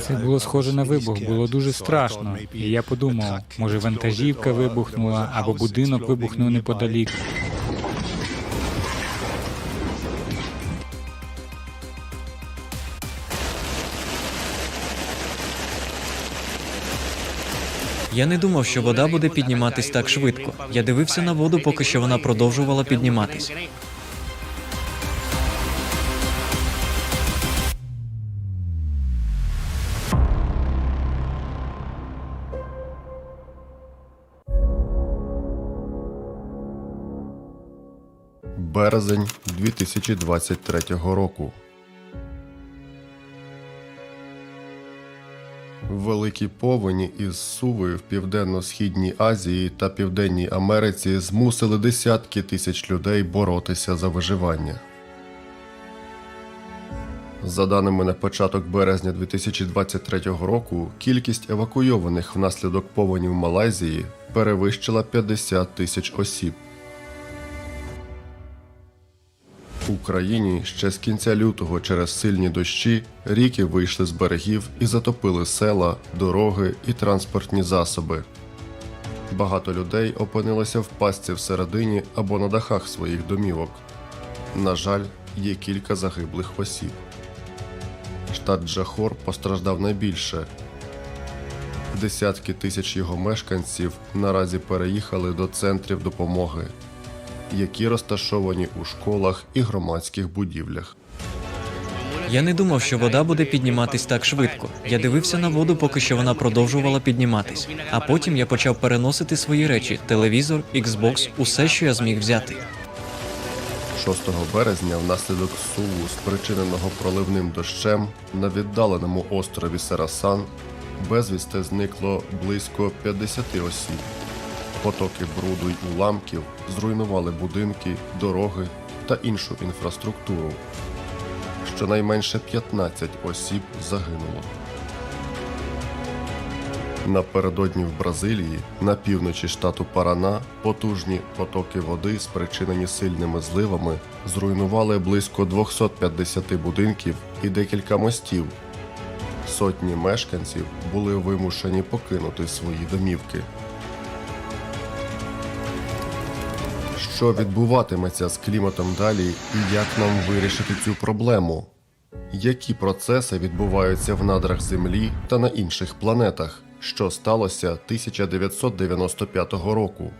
Це було схоже на вибух, було дуже страшно. І я подумав, може вантажівка вибухнула або будинок вибухнув неподалік. Я не думав, що вода буде підніматись так швидко. Я дивився на воду, поки що вона продовжувала підніматись. Березень 2023 року. Великі повені із Суви в Південно-Східній Азії та Південній Америці змусили десятки тисяч людей боротися за виживання. За даними на початок березня 2023 року, кількість евакуйованих внаслідок повені в Малайзії перевищила 50 тисяч осіб. Україні ще з кінця лютого через сильні дощі ріки вийшли з берегів і затопили села, дороги і транспортні засоби. Багато людей опинилося в пастці всередині або на дахах своїх домівок. На жаль, є кілька загиблих осіб. Штат Джахор постраждав найбільше. Десятки тисяч його мешканців наразі переїхали до центрів допомоги які розташовані у школах і громадських будівлях. Я не думав, що вода буде підніматись так швидко. Я дивився на воду, поки що вона продовжувала підніматись. А потім я почав переносити свої речі: телевізор, Xbox, усе, що я зміг взяти. 6 березня внаслідок суву, спричиненого проливним дощем, на віддаленому острові Сарасан безвісти зникло близько 50 осіб. Потоки бруду й уламків зруйнували будинки, дороги та іншу інфраструктуру. Щонайменше 15 осіб загинуло. Напередодні в Бразилії, на півночі штату Парана, потужні потоки води, спричинені сильними зливами, зруйнували близько 250 будинків і декілька мостів. Сотні мешканців були вимушені покинути свої домівки. Що відбуватиметься з кліматом далі і як нам вирішити цю проблему? Які процеси відбуваються в надрах Землі та на інших планетах, що сталося 1995 року?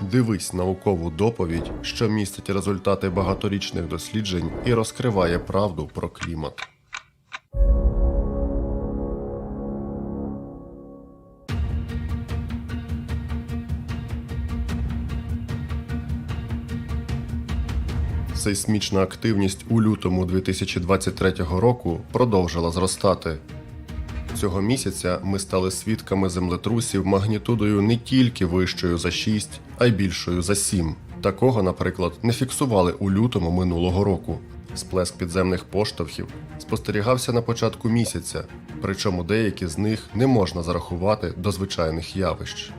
Дивись наукову доповідь, що містить результати багаторічних досліджень і розкриває правду про клімат. Сейсмічна активність у лютому 2023 року продовжила зростати. Цього місяця ми стали свідками землетрусів магнітудою не тільки вищою за 6, а й більшою за 7. Такого, наприклад, не фіксували у лютому минулого року. Сплеск підземних поштовхів спостерігався на початку місяця, причому деякі з них не можна зарахувати до звичайних явищ.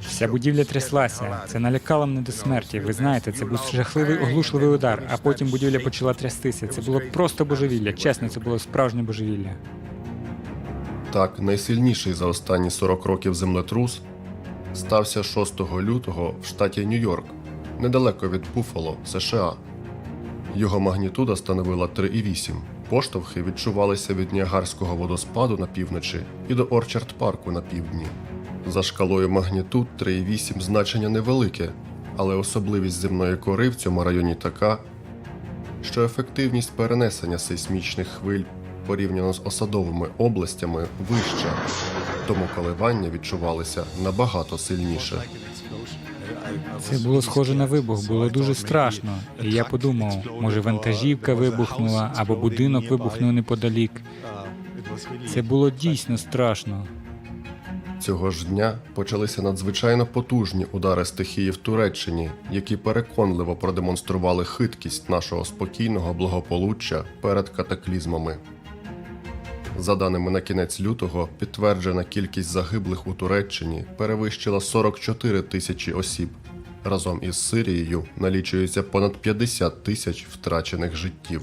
Вся будівля тряслася. Це налякало мене до смерті. Ви знаєте, це був жахливий оглушливий удар, а потім будівля почала трястися. Це було просто божевілля. Чесно, це було справжнє божевілля. Так, найсильніший за останні 40 років землетрус стався 6 лютого в штаті Нью-Йорк, недалеко від Буффало, США. Його магнітуда становила 3,8. Поштовхи відчувалися від Ніагарського водоспаду на півночі і до Орчард парку на півдні. За шкалою магнітуд 3,8 значення невелике, але особливість земної кори в цьому районі така, що ефективність перенесення сейсмічних хвиль порівняно з осадовими областями вища, тому коливання відчувалися набагато сильніше. Це було схоже на вибух, було дуже страшно. І я подумав, може вантажівка вибухнула або будинок вибухнув неподалік. Це було дійсно страшно. Цього ж дня почалися надзвичайно потужні удари стихії в Туреччині, які переконливо продемонстрували хиткість нашого спокійного благополуччя перед катаклізмами. За даними на кінець лютого, підтверджена кількість загиблих у Туреччині перевищила 44 тисячі осіб. Разом із Сирією налічується понад 50 тисяч втрачених життів.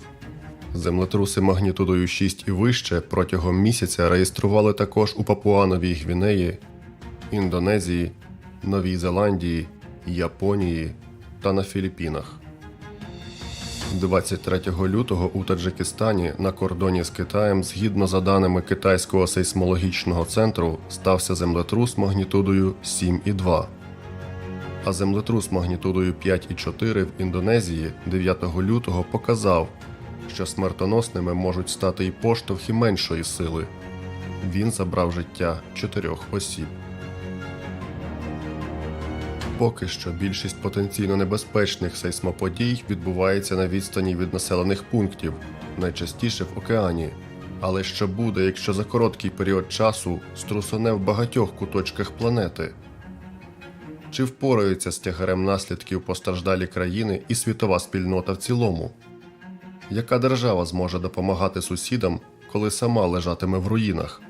Землетруси магнітудою 6 і вище протягом місяця реєстрували також у Папуановій Гвінеї, Індонезії, Новій Зеландії, Японії та на Філіппінах. 23 лютого у Таджикистані на кордоні з Китаєм, згідно за даними Китайського сейсмологічного центру, стався землетрус магнітудою 7,2. А землетрус магнітудою 5,4 в Індонезії 9 лютого показав, що смертоносними можуть стати і поштовхи меншої сили. Він забрав життя чотирьох осіб. Поки що більшість потенційно небезпечних сейсмоподій відбувається на відстані від населених пунктів, найчастіше в океані. Але що буде, якщо за короткий період часу струсоне в багатьох куточках планети? Чи впораються з тягарем наслідків постраждалі країни і світова спільнота в цілому? Яка держава зможе допомагати сусідам, коли сама лежатиме в руїнах?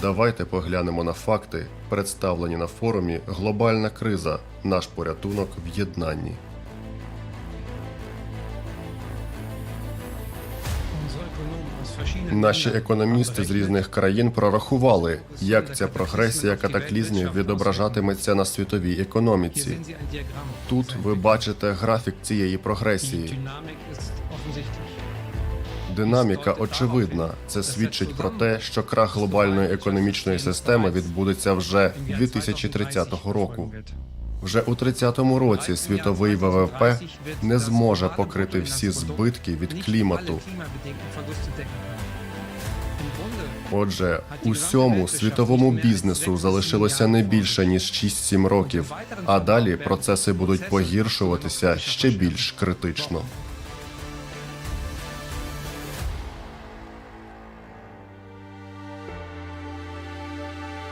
Давайте поглянемо на факти, представлені на форумі Глобальна криза. Наш порятунок в єднанні. Наші економісти з різних країн прорахували, як ця прогресія катаклізмів відображатиметься на світовій економіці. Тут ви бачите графік цієї прогресії. Динаміка очевидна. Це свідчить про те, що крах глобальної економічної системи відбудеться вже 2030 року. Вже у 30-му році світовий ВВП не зможе покрити всі збитки від клімату. Отже, усьому світовому бізнесу залишилося не більше ніж 6-7 років, а далі процеси будуть погіршуватися ще більш критично.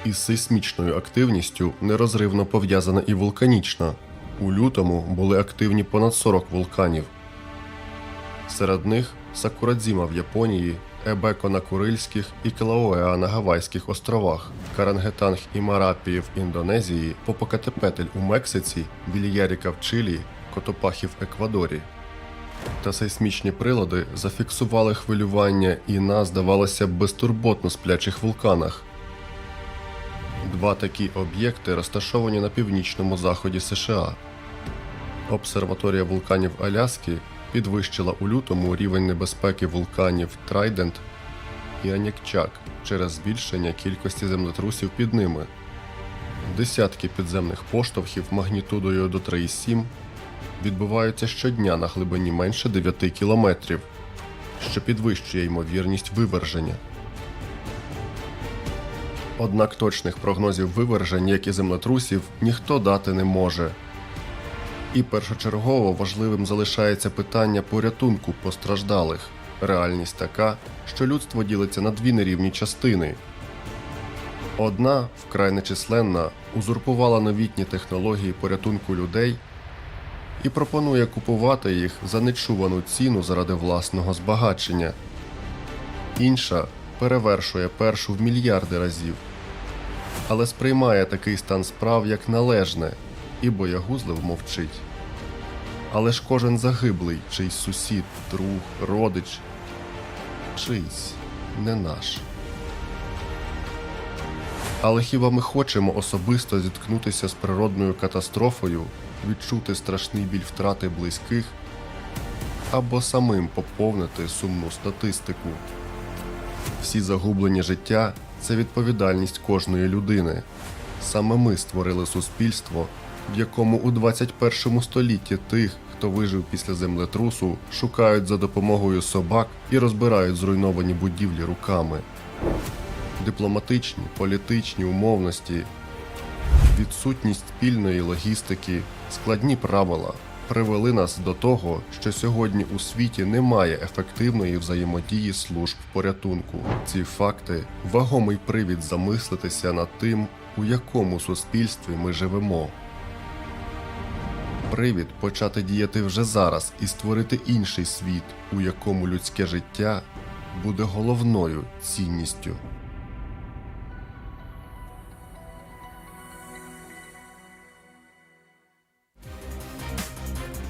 Із сейсмічною активністю нерозривно пов'язана і вулканічна. У лютому були активні понад 40 вулканів. Серед них Сакурадзіма в Японії, Ебеко на Курильських і Килауеа на Гавайських островах, Карангетанг і Марапі в Індонезії, Попокатепетель у Мексиці, Вільяріка в Чилі, Котопахі в Еквадорі. Та сейсмічні прилади зафіксували хвилювання і на, здавалося безтурботно сплячих вулканах. Два такі об'єкти розташовані на північному заході США. Обсерваторія вулканів Аляски підвищила у лютому рівень небезпеки вулканів Трайдент і Анікчак через збільшення кількості землетрусів під ними. Десятки підземних поштовхів магнітудою до 3,7 відбуваються щодня на глибині менше 9 кілометрів, що підвищує ймовірність виверження. Однак точних прогнозів вивержень, як і землетрусів, ніхто дати не може. І першочергово важливим залишається питання порятунку постраждалих. Реальність така, що людство ділиться на дві нерівні частини. Одна, вкрай нечисленна, узурпувала новітні технології порятунку людей і пропонує купувати їх за нечувану ціну заради власного збагачення. Інша перевершує першу в мільярди разів, але сприймає такий стан справ як належне і боягузливо мовчить. Але ж кожен загиблий, чийсь сусід, друг, родич, чийсь не наш. Але хіба ми хочемо особисто зіткнутися з природною катастрофою, відчути страшний біль втрати близьких або самим поповнити сумну статистику? Всі загублені життя це відповідальність кожної людини. Саме ми створили суспільство, в якому у 21 столітті тих, хто вижив після землетрусу, шукають за допомогою собак і розбирають зруйновані будівлі руками. Дипломатичні, політичні умовності, відсутність спільної логістики, складні правила привели нас до того, що сьогодні у світі немає ефективної взаємодії служб порятунку. Ці факти вагомий привід замислитися над тим, у якому суспільстві ми живемо. Привід почати діяти вже зараз і створити інший світ, у якому людське життя буде головною цінністю.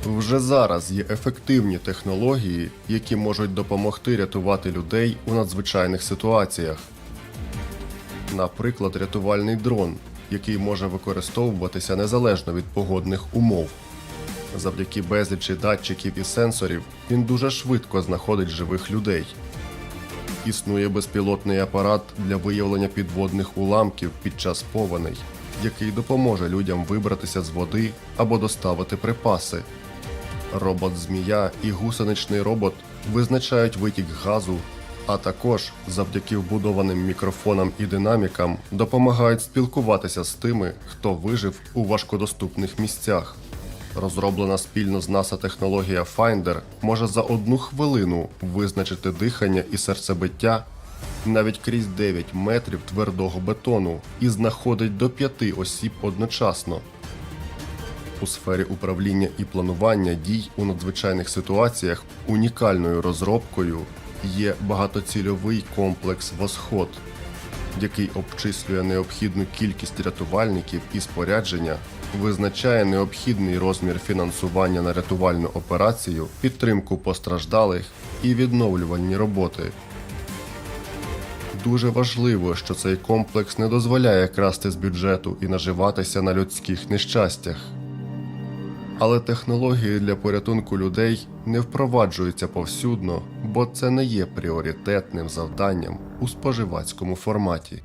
Вже зараз є ефективні технології, які можуть допомогти рятувати людей у надзвичайних ситуаціях. Наприклад, рятувальний дрон, який може використовуватися незалежно від погодних умов. Завдяки безлічі датчиків і сенсорів він дуже швидко знаходить живих людей. Існує безпілотний апарат для виявлення підводних уламків під час повеней, який допоможе людям вибратися з води або доставити припаси. Робот Змія і гусеничний робот визначають витік газу, а також завдяки вбудованим мікрофонам і динамікам допомагають спілкуватися з тими, хто вижив у важкодоступних місцях. Розроблена спільно з НАСА технологія Finder може за одну хвилину визначити дихання і серцебиття навіть крізь 9 метрів твердого бетону і знаходить до 5 осіб одночасно. У сфері управління і планування дій у надзвичайних ситуаціях унікальною розробкою є багатоцільовий комплекс Восход, який обчислює необхідну кількість рятувальників і спорядження, визначає необхідний розмір фінансування на рятувальну операцію, підтримку постраждалих і відновлювальні роботи. Дуже важливо, що цей комплекс не дозволяє красти з бюджету і наживатися на людських нещастях. Але технології для порятунку людей не впроваджуються повсюдно, бо це не є пріоритетним завданням у споживацькому форматі.